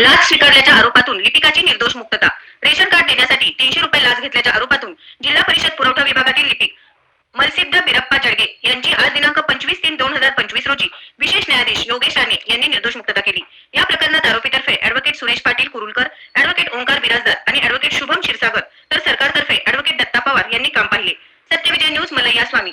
लाच स्वीकारल्याच्या आरोपातून लिपिकाची निर्दोष मुक्तता. रेशन कार्ड देण्यासाठी तीनशे रुपये लाच घेतल्याच्या आरोपातून जिल्हा परिषद पुरवठा विभागातील लिपिक मलसिद्ध बिरप्पा जडगे यांची आज दिनांक पंचवीस तीन दोन हजार पंचवीस रोजी विशेष न्यायाधीश योगेश राणे यांनी निर्दोष मुक्तता केली. या प्रकरणात आरोपीतर्फे अॅडव्होकेट सुरेश पाटील कुरुलकर अॅडव्होकेट ओंकार बिराजदार आणि अॅडव्होकेट शुभम क्षीरसागर तर सरकारतर्फे अॅडव्होकेट दत्ता पवार यांनी काम पाहिले. सत्यविजय न्यूज मलैया स्वामी